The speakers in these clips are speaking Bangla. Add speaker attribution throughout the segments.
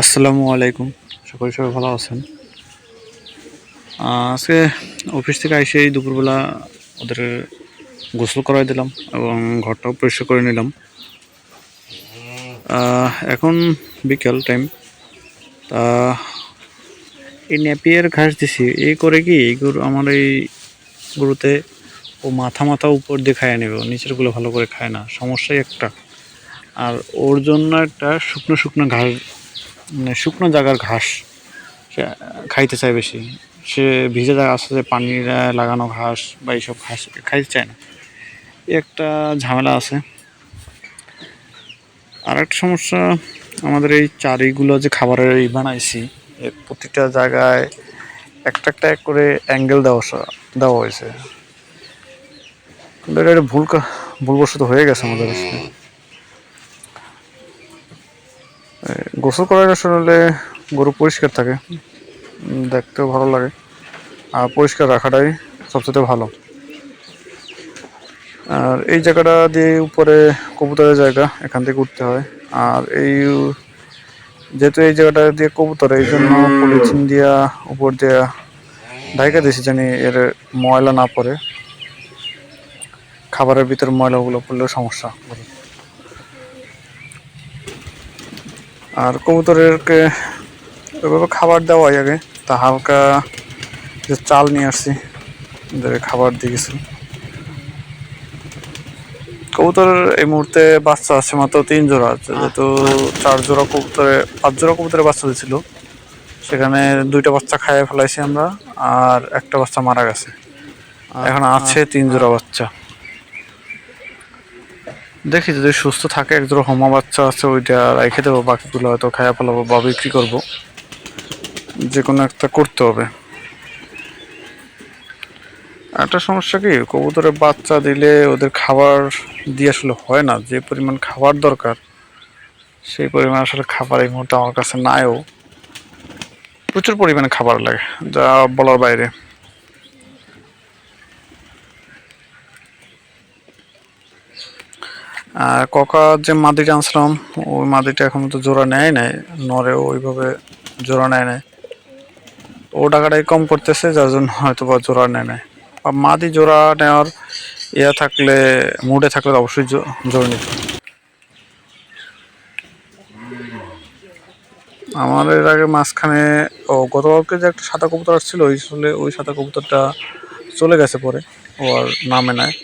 Speaker 1: আসসালামু আলাইকুম। সকলে সবাই ভালো আছেন। আজকে অফিস থেকে এসে দুপুরবেলা ওদের গোসল করাই দিলাম এবং ঘরটাও পরিষ্কার করে নিলাম। এখন বিকেল টাইম তা এই নেপিয়ার ঘাস দিছি, এই করে কি এই গরু আমার এই গরুতে ও মাথা মাথা উপর দিয়ে খাইয়ে নেবে নিচেরগুলো ভালো করে খায় না, সমস্যাই একটা। আর ওর জন্য একটা শুকনো শুকনো ঘাস শুকনো জায়গার ঘাস সে খাইতে চায় বেশি। সে ভিজে জায়গা আসলে পানি লাগানো ঘাস বা এইসব ঘাস খাইতে চায় না। একটা ঝামেলা আছে। আর একটা সমস্যা, আমাদের এই চারিগুলো যে খাবারের এই বানাইছি প্রতিটা জায়গায় একটা একটা এক করে অ্যাঙ্গেল দেওয়া দেওয়া হয়েছে। এটা ভুল ভুলবশত হয়ে গেছে আমাদের গোসল করার আসলে গরু পরিষ্কার থাকে। দেখতেও ভালো লাগে। আর পরিষ্কার রাখাটাই সবচেয়ে ভালো। আর এই জায়গাটা দিয়ে উপরে কবুতরের জায়গা, এখান থেকে উঠতে হয়। আর এই যেহেতু এই জায়গাটা দিয়ে কবুতর, এই জন্য পলিথিন দিয়া উপর দিয়া ঢাইকা দিয়েছি জানি এর ময়লা না পড়ে। খাবারের ভিতর ময়লাগুলো পড়লেও সমস্যা হবে। আর কবুতরেরকে ওইভাবে খাবার দেওয়া আগে। তা হালকা যে চাল নিয়ে আসছি ওদেরকে খাবার দিয়ে গেছি। কবুতরের এই মুহূর্তে বাচ্চা আছে মাত্র তিন জোড়া আছে যেহেতু চার জোড়া কবুতরে পাঁচ জোড়া কবুতরের বাচ্চা দিয়েছিল সেখানে দুইটা বাচ্চা খাইয়ে ফেলাইছি আমরা আর একটা বাচ্চা মারা গেছে। এখন আছে তিন জোড়া বাচ্চা। দেখি যদি সুস্থ থাকে, এক জোড়া হোমা বাচ্চা আছে, ওইটা রেখে দেবো, বাকিগুলো হয়তো খায়া ফেলাবো বা বিক্রি করব। যে কোনো একটা করতে হবে। একটা সমস্যা কি, কবুতরের বাচ্চা দিলে ওদের খাবার দিয়ে আসলে হয় না, যে পরিমাণ খাবার দরকার, সেই পরিমাণ আসলে খাবার এই মুহূর্তে আমার কাছে নাইও। প্রচুর পরিমাণে খাবার লাগে, যা বলার বাইরে। আর ককা যে মাদিটা আনছিলাম, ওই মাদিটা এখন তো জোড়া নেয় নাই, নরেও ওইভাবে জোড়া নেয় নাই। ও টাকাটাই কম করতেছে, যার জন্য হয়তো বা জোড়া নেয় নাই। বা মাদি জোড়া নেওয়ার ইয়া থাকলে, মুডে থাকলে অবশ্যই জোড়া নিত আমার এর আগে মাঝখানে, ও গতকালকে যে একটা সাদা কবুতর আসছিল, ওই আসলে ওই সাদা কবুতরটা চলে গেছে পরে, ও আর নামে নেয়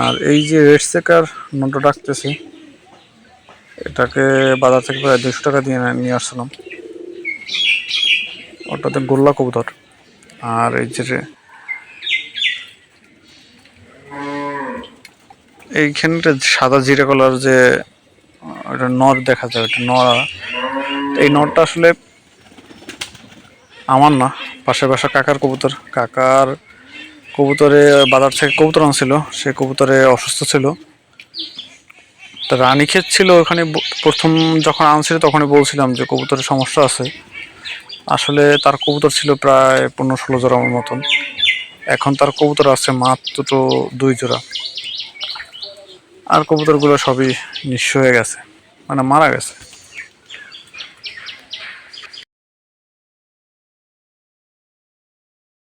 Speaker 1: আর এই যে রেড সেকার নটো ডাকতেছি এটাকে বাজার থেকে প্রায় দুশো টাকা দিয়ে নিয়ে আসছিলাম। ওটাতে গোল্লা কবুতর। আর এই যে এইখানটা সাদা জিরা কলার যে একটা নর দেখা যায় একটা নরা এই নরটা আসলে আমার না পাশের বাসা কাকার কবুতর। কাকার কবুতরে বাজার থেকে কবুতর আনছিল। সে কবুতরে অসুস্থ ছিল। তা রানী ক্ষেত ছিল ওখানে প্রথম যখন আনছিল তখনই বলছিলাম যে কবুতরের সমস্যা আছে। আসলে তার কবুতর ছিল প্রায় পনেরো ষোলো জোড়ার মতন। এখন তার কবুতর আছে মাত্র তো দুই জোড়া। আর কবুতরগুলো সবই নিঃস্ব হয়ে গেছে। মানে মারা গেছে।